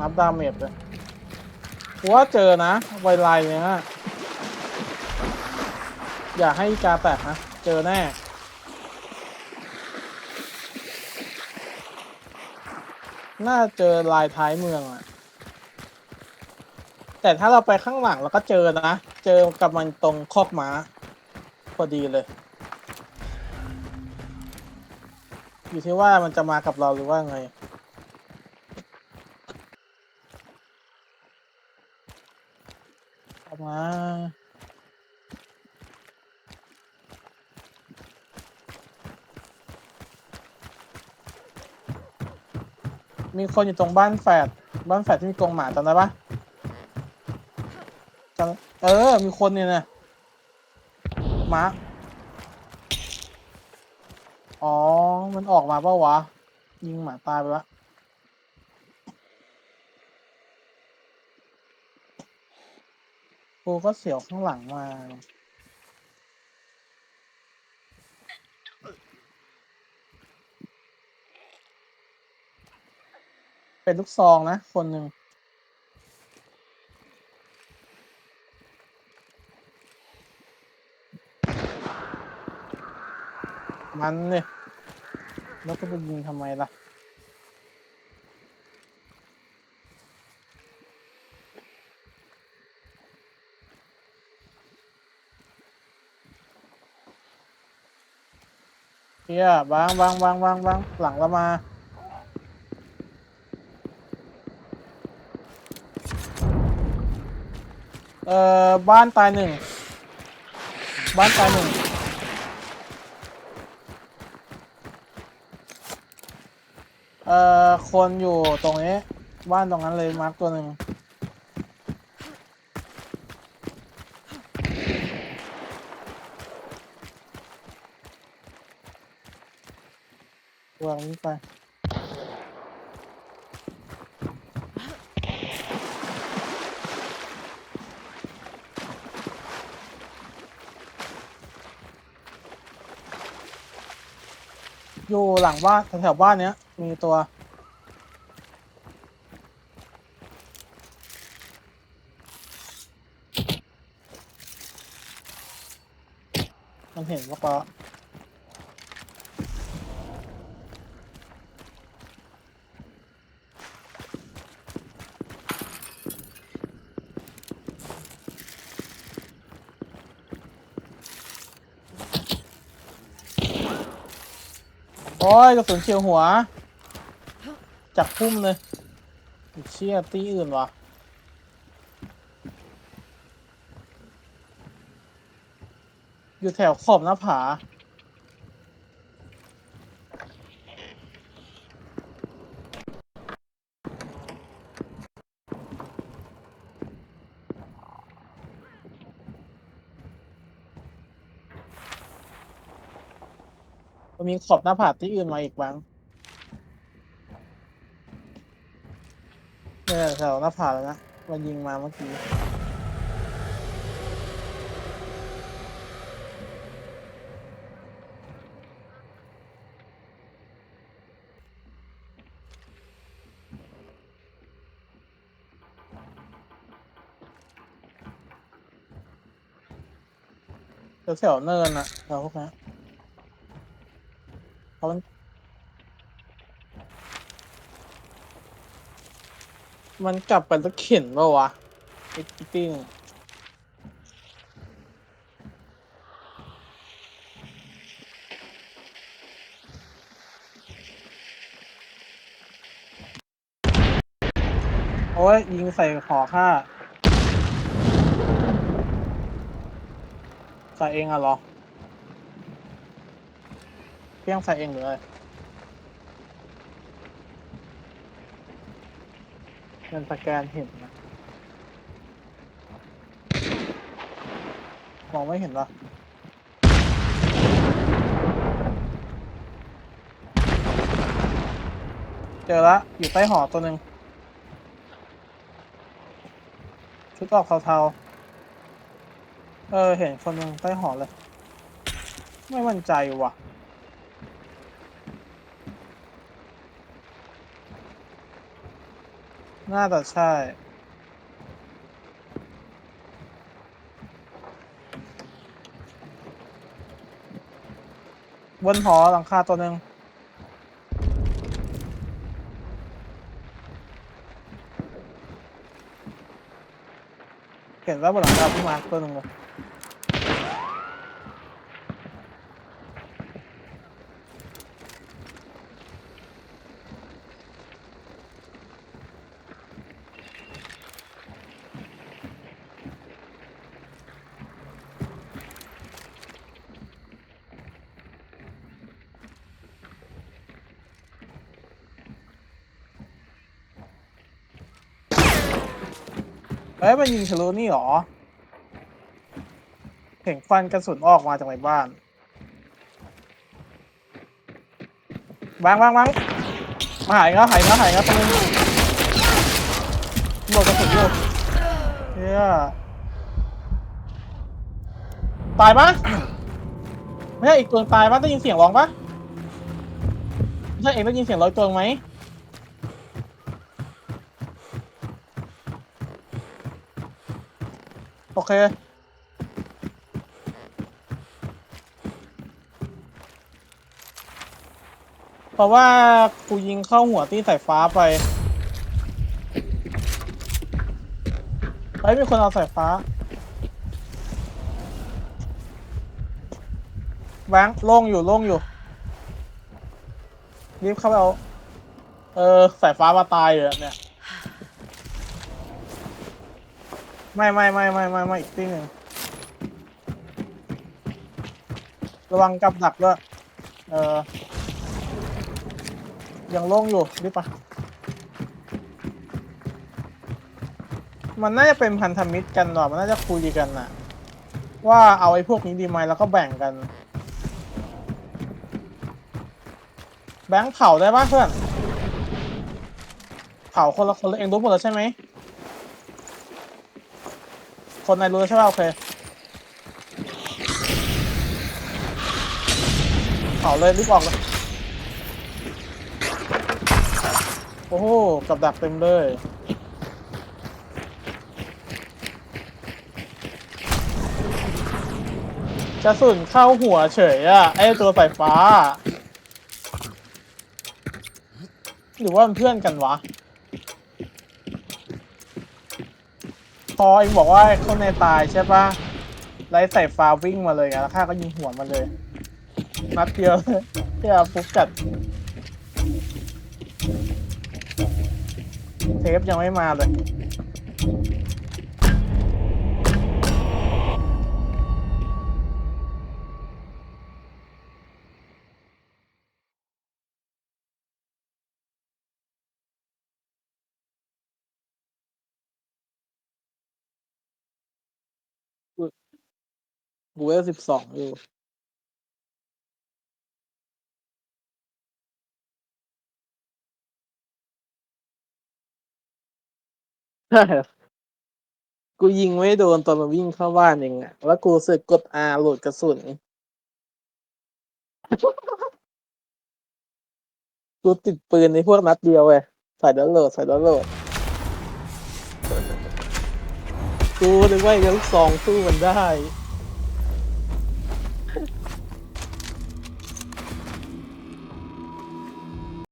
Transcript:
นับดาเมจเลยกูว่าเจอนะ ไวไลเนี่ยนะอย่าให้กาแตกนะ เจอแน่น่าเจอลายท้ายเมืองอะแต่ถ้าเราไปข้างหลังเราก็เจอนะ เจอกับมันตรงคอกม้า พอดีเลย อยู่ที่ว่ามันจะมากับเราหรือว่าไง ออกมามีคนอยู่ตรงบ้านแฝดบ้านแฝดที่มีกรงหมาจำได้ปะจำเออ มีคนเนี่ยนะหมาอ๋อ มันออกมาปะวะ ยิงหมาตายไปละ กูก็เสียวข้างหลังมา เป็นลูกซองนะ คนหนึ่งมันเนี่ยแล้วก็ไปยิงทำไมล่ะ เฮียบางบางบางบางบางหลังเรามา เอ่อ บ้านตายหนึ่ง บ้านตายหนึ่งเอ่อ คนอยู่ตรงนี้ บ้านตรงนั้นเลยมาร์กตัวหนึ่ง วางนี้ไปอยู่หลังบ้านแถวๆบ้านเนี้ย มีตัว มันเห็นว่าปะ อ้ยกระสุนเฉียวหัวจับพุ่มเลยเชี่ยตีอื่นวะอยู่แถวขอบหน้าผา มันมีขอบหน้าผาที่อื่นมาอีกบ้างเนี่ยแถวหน้าผาแล้วนะ มันยิงมาเมื่อกี้ แถวๆเนินอะแถวพวกนี้น เพราะมันมันกลับไปแล้วเข็นป่าวะไอ้ปิ้งโอ้ยยิงใส่หอค่าใส่เองอะเหรอ พียงใส่เองหรืออะไรมันสแกนเห็นนะมองไม่เห็นหรอเจอละอยู่ใต้หอตัวหนึ่งชุดออกเทาๆ เออ เห็นคนหนึ่งใต้หอเลย ไม่มั่นใจว่ะ น่าจะใช่ บนหอหลังคาตัวหนึ่งเห็นว่าบนหลังคาพี่มาตัวหนึ่งเลย เอ้ยมันยิงทะลุนี่หรอเห็นควันกระสุนออกมาจากในบ้านวางวางวางมาหายแล้วหายแล้วหายแล้วตรงนี้หมดกระสุนอยู่เฮียตายปะไม่ใช่อีกตัวตายปะได้ยินเสียงร้องปะไม่ใช่เองได้ยินเสียงร้อยตัวไหม โอ เค เพราะว่ากูยิงเข้าหัวที่สายฟ้าไปเฮ้ยมีคนเอาสายฟ้าแบงค์โล่งอยู่โล่งอยู่ รีบเข้าไปเอา เออ สายฟ้ามาตายอยู่เนี่ย ไม่ไม่ไม่ไม่ไม่ไม่อีกที่หนึ่งระวังกับดักด้วยเออยังโล่งอยู่รีบปะมันน่าจะเป็นพันธมิตรกันหรอมันน่าจะคุยกันน่ะ ว่าเอาไอ้พวกนี้ดีไหมแล้วก็แบ่งกัน แบงค์เผาได้ป่ะเพื่อน เผาคนละคนละเองรู้หมดแล้วใช่ไหม คนในรู้ใช่ป่ะโอเคเผาเลยรีบออกเลย โอ้โหกับดักเต็มเลยกระสุนเข้าหัวเฉยอะไอตัวไฟฟ้า หรือว่ามันเพื่อนกันวะ พอเองบอกว่าไอ้คนในตายใช่ปะไล่ใส่ฟ้าวิ่งมาเลยไงแล้วข้าก็ยิงหัวมันเลยนัดเดียวเที่อฟุกกัดเทปยังไม่มาเลย กูเอลสิบสองอยู่ใช่กูยิงไม่โดนตอนมันวิ่งเข้าบ้านเองอะแล้วกูรู้สึกกด R โหลดกระสุน กูติดปืนในพวกนัดเดียวเว้ยใส่แล้วโหลดใส่แล้วโหลด กูนึกว่าไอ้ลูกซองสู้มันได้